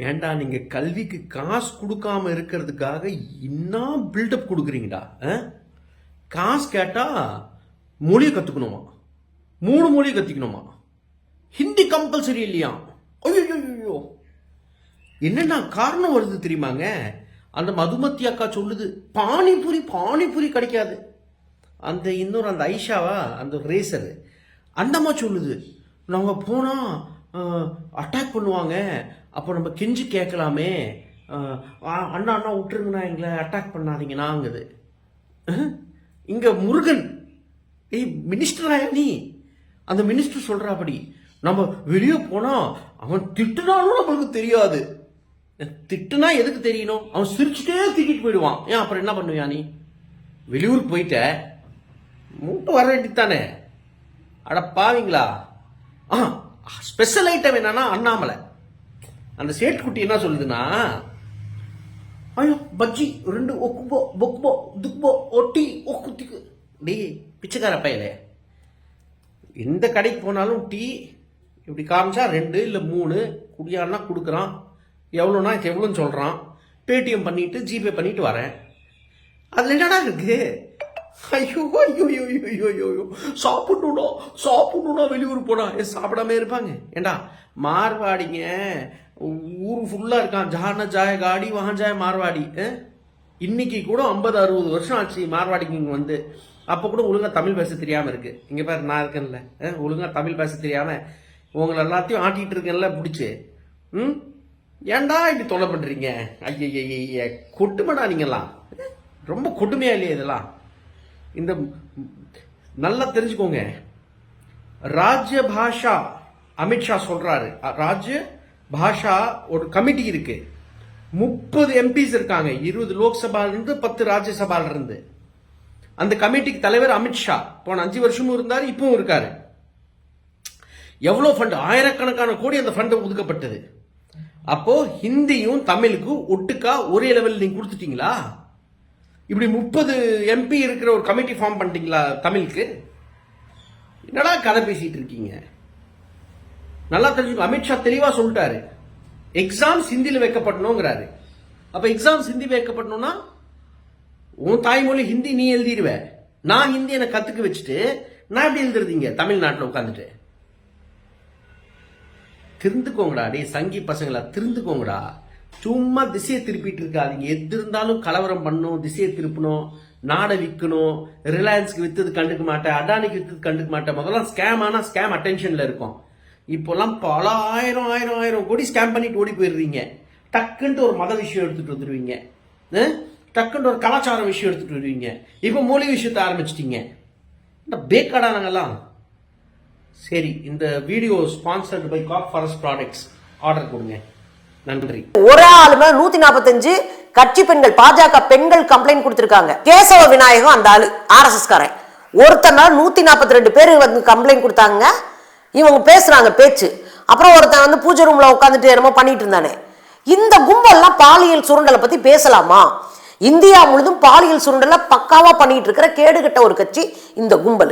ஏண்டா நீங்கள் கல்விக்கு காசு கொடுக்காம இருக்கிறதுக்காக இன்னும் பில்டப் கொடுக்குறீங்கடா ஆ? காசு கேட்டால் மொழியை கற்றுக்கணுமா மூணு மொழியை கற்றுக்கணுமா ஹிந்தி கம்பல்சரி இல்லையா? ஐயோ என்னென்ன காரணம் வருது தெரியுமாங்க? அந்த மதுமத்தி அக்கா சொல்லுது பானிபூரி பானிபூரி கிடைக்காது. அந்த இன்னொரு அந்த ஐஷாவா அந்த ரேசரு அந்தம்மா சொல்லுது நாங்கள் போனால் அட்டாக் பண்ணுவாங்க. அப்போ நம்ம கெஞ்சி கேட்கலாமே. அண்ணா அண்ணா விட்டுருங்கண்ணா எங்களை அட்டாக் பண்ணாதீங்கண்ணாங்குது இங்கே முருகன். ஏய் மினிஸ்டராயா நீ? அந்த மினிஸ்டர் சொல்கிறாப்படி நம்ம வெளியே போனால் அவன் திட்டுனாலும் நம்மளுக்கு தெரியாது. திட்டுனா எதுக்கு தெரியணும்? அவன் சிரிச்சுட்டே திட்டிட்டு போயிடுவான். ஏன் அப்புறம் என்ன பண்ணுவியா நீ? வெளியூர் போயிட்ட? மூட்டை வர வேண்டியதானே அட பாவீங்களா? ஆ ஸ்பெஷல் ஐட்டம் என்னன்னா அண்ணாமலை. அந்த சேட்குட்டி என்ன சொல்லுதுன்னா ஐயோ பஜ்ஜி ரெண்டு ஒக்குபோ பொக்குபோ துக்போ ஒட்டி ஒக்குத்திக்கு. டேய் பிச்சைக்கார பையலே. எந்த கடைக்கு போனாலும் டீ இப்படி காமிச்சா ரெண்டு இல்லை மூணு குடியானா கொடுக்குறான். எவ்வளோனா எவ்வளோன்னு சொல்கிறான் பேடிஎம் பண்ணிட்டு ஜிபே பண்ணிட்டு வரேன். அதில் என்னடா இருக்குது ஐயோ ஐயோ ஐயோ ஐயோ ஐயோ ஐயோ ஐயோ. வெளியூர் போனா ஏன் சாப்பிடாம இருப்பாங்க. ஏண்டா? மார்வாடிங்க. ஊர் ஃபுல்லாக இருக்கான். ஜான ஜாய காடி வஹான் ஜாய மார்வாடி இன்னைக்கு கூட ஐம்பது அறுபது வருஷம் ஆச்சு மார்வாடிக்கு இங்கே வந்து. அப்போ கூட ஒழுங்கா தமிழ் பேச தெரியாமல் இருக்குது இங்கே பாரு நான் இருக்கேன்ல. ஒழுங்காக தமிழ் பேச தெரியாமல் உங்களை எல்லாத்தையும் ஆட்டிகிட்டு இருக்கேன்ல பிடிச்சி. ம்? ஏண்டா இப்படி தொலை பண்றீங்க? ஐய கொட்டுமடா நீங்களாம் ரொம்ப கொடுமையா இல்லையா இதெல்லாம்? இந்த நல்லா தெரிஞ்சுக்கோங்க. ராஜ்ய பாஷா அமித்ஷா சொல்றாரு. ராஜ்ய பாஷா ஒரு கமிட்டி இருக்கு. முப்பது எம்பிஸ் இருக்காங்க. இருபது லோக்சபால இருந்து பத்து ராஜ்யசபால இருந்து அந்த கமிட்டிக்கு தலைவர் அமித்ஷா போன அஞ்சு வருஷமும் இருந்தாரு இப்பவும் இருக்காரு. எவ்வளவு ஃபண்ட் ஆயிரக்கணக்கான கோடி அந்த ஃபண்ட் ஒதுக்கப்பட்டது. அப்போ ஹிந்தியும் தமிழுக்கும் ஒட்டுக்கா ஒரே லெவலில் நீங்க கொடுத்துட்டீங்களா? இப்படி முப்பது எம்பி இருக்கிற ஒரு கமிட்டி ஃபார்ம் பண்ணிட்டீங்களா தமிழுக்கு? என்னடா கதை பேசிட்டு இருக்கீங்க? நல்லா தெரிஞ்சுக்கோ அமித்ஷா தெளிவாக சொல்லிட்டாரு. எக்ஸாம்ஸ் ஹிந்தியில் வைக்கப்படணுங்கிறாரு. அப்போ எக்ஸாம்ஸ் ஹிந்தி வைக்கப்படணும்னா உன் தாய்மொழி ஹிந்தி நீ எழுதிடுவ. நான் ஹிந்தி எனக்கு கற்றுக்க வச்சுட்டு நான் எப்படி எழுதுறதீங்க தமிழ்நாட்டில் உட்காந்துட்டு திருந்துக்கோங்கடா. டே சங்கி பசங்களா திருந்துக்கோங்கடா. சும்மா திசையை திருப்பிட்டு இருக்காதீங்க எது இருந்தாலும் கலவரம் பண்ணும் திசையை திருப்பணும் நாடை விற்கணும் ரிலையன்ஸ்க்கு வித்தது கண்டுக்க மாட்டேன் அடானிக்கு வித்தது கண்டுக்க மாட்டேன். முதல்ல ஸ்கேம் ஆனால் ஸ்கேம் அட்டென்ஷன்ல இருக்கும். இப்போல்லாம் பல ஆயிரம் ஆயிரம் ஆயிரம் கோடி ஸ்கேம் பண்ணிட்டு ஓடி போயிடுறீங்க. டக்குன்ட்டு ஒரு மத விஷயம் எடுத்துட்டு வந்துடுவீங்க டக்குன்ட்டு ஒரு கலாச்சார விஷயம் எடுத்துட்டு வருவீங்க. இப்போ மொழி விஷயத்தை ஆரம்பிச்சிட்டீங்க. இந்த பேக்கடானங்கெல்லாம் சரி இந்த வீடியோ ஸ்பான்சர்டு பை காப் ஃபாரஸ்ட் ப்ராடக்ட்ஸ் ஆர்டர் கொடுங்க. நன்றி. ஒரு ஆளுமே நூத்தி நாற்பத்தஞ்சு கட்சி பெண்கள் பாஜக பெண்கள் கம்ப்ளைண்ட் கொடுத்திருக்காங்க. கேசவ விநாயகம் அந்த ஆளு ஆர்எஸ்எஸ் காரன். ஒருத்தனால நூத்தி நாற்பத்தி ரெண்டு பேர் வந்து கம்ப்ளைண்ட் கொடுத்தாங்க. இவங்க பேசுறாங்க பேச்சு. அப்புறம் ஒருத்தன் வந்து பூஜை ரூம்ல உட்காந்துட்டு என்னமோ பண்ணிட்டு இருந்தானே. இந்த கும்பல்லாம் பாலியல் சுருண்டலை பத்தி பேசலாமா? இந்தியா முழுதும் பாலியல் சுருண்டலை பக்காவா பண்ணிட்டு இருக்கிற கேடுகட்ட ஒரு கட்சி இந்த கும்பல்.